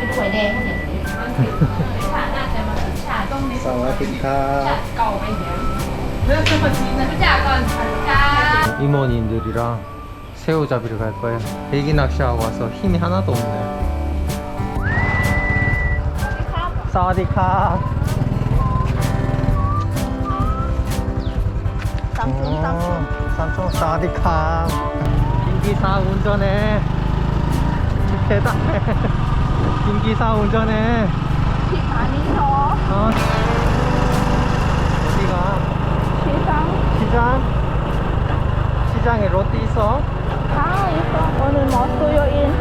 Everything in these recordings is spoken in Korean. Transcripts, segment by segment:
เป็นหวยแดงเนี่ยฉาน่าจะมาฉาต้องใน สวัสดีครับ เก่าไปเนี่ยเริ่มเป็นคนจีนนะพี่จ๋าก่อนจ้า 이모님들이랑 새우잡이를 갈 거예요. 애기 낚시하고 와서 힘이 하나도 없네. 사와디카. 쌍촌 쌍촌 삼촌 사와디카. 김기사 운전해. 대단해. 김기사 운전해. 피 많이 더 어. 어디가? 시장 시장? 시장에 롯데 있어? 다 있어 오늘 뭐 수요일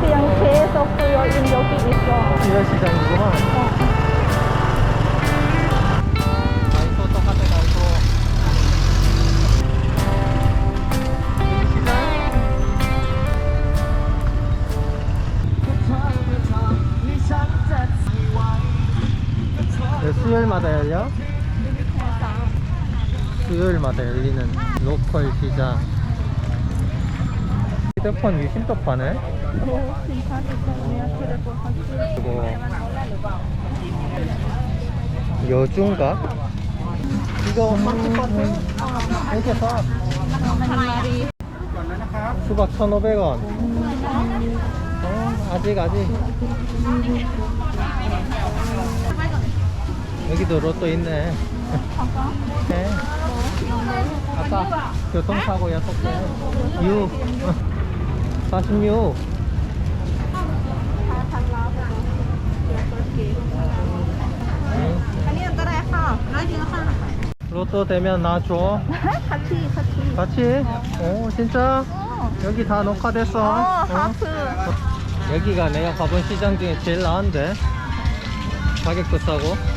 그냥 계속 수요일 여기 있어 이런 시장이구만. 다 수요일마다 열려? 수요일마다 열리는 로컬 시장. 휴대폰 유심도 파네. 오 진짜 있어 휴대폰 같이 그리고 여주인가? 이거 마트파트? 이렇게 사 수박 1,500원 어, 아직 아직 여기도 로또 있네. 네. 아까 교통사고 약속해. 6. 46. 로또 되면 나 줘. 같이, 같이. 같이? 오, 진짜? 어. 여기 다 녹화됐어. 어, 어. 하트. 여기가 내가 가본 시장 중에 제일 나은데. 가격도 싸고.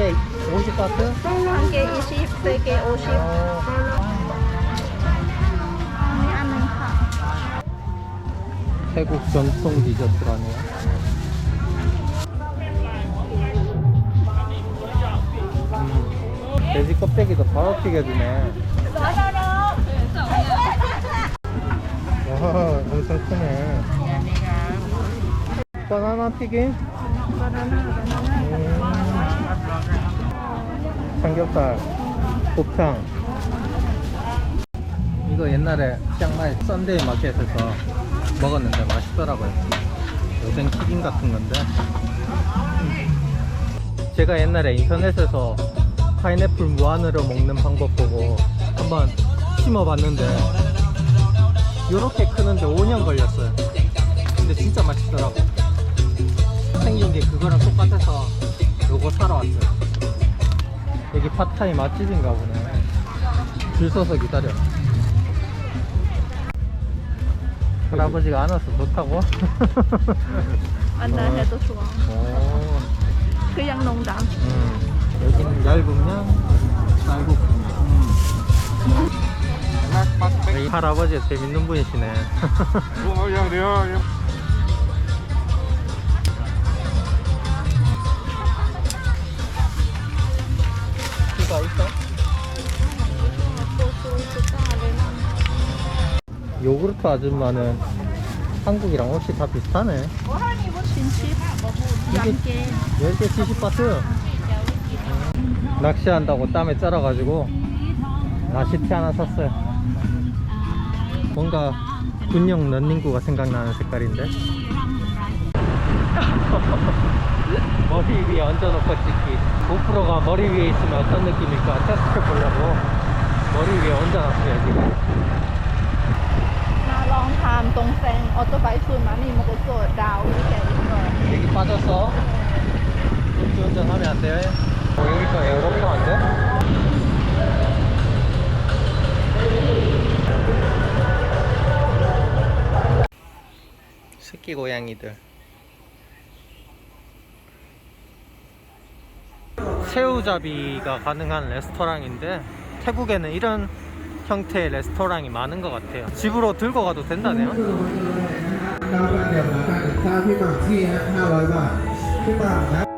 개 50바트? 한 개 20, 세개 50. 태국 전통 디저트라네요. 음, 돼지 껍데기도 바로 튀겨주네. 와, 엄청 크네. 바나나 튀김? 바나나, 바나나. 음. 삼겹살, 곱창. 이거 옛날에 치앙마이 썬데이 마켓에서 먹었는데 맛있더라고요. 요생 튀김 같은 건데. 제가 옛날에 인터넷에서 파인애플 무한으로 먹는 방법 보고 한번 심어봤는데 요렇게 크는데 5년 걸렸어요. 근데 진짜 맛있더라고. 생긴 게 그거랑 똑같아서 요거 사러 왔어요. 여기 파타이 맛집인가 보네 줄 서서 기다려 할아버지가 안 와서 좋다고? 만나 해도 좋아 오. 그냥 농담 음. 여기는 얇으면 얇고 음. 할아버지가 재밌는 분이시네 요구르트 아줌마는 한국이랑 확실히 다 비슷하네. 뭐 뭐 뭐 이게 10개 70바트 음, 낚시한다고 땀에 쩔어가지고 나시티 하나 샀어요. 뭔가 군용 런닝구가 생각나는 색깔인데. 머리 위에 얹어놓고 찍기. 고프로가 머리 위에 있으면 어떤 느낌일까? 테스트 해보려고 머리 위에 얹어놨어요 지금. 오토바이술 많이 먹었어. 나 이렇게 이거. 여기 빠졌어. 음주운전 네. 하면 안 돼. 어, 여기서 에어로빅 안 돼? 새끼 고양이들. 새우잡이가 가능한 레스토랑인데 태국에는 이런 형태의 레스토랑이 많은 것 같아요. 집으로 들고 가도 된다네요. ข้าวเดี๋ยวมาทานข้าวพี่หม่ำที่ฮะ500 บาท พี่หม่ำนะ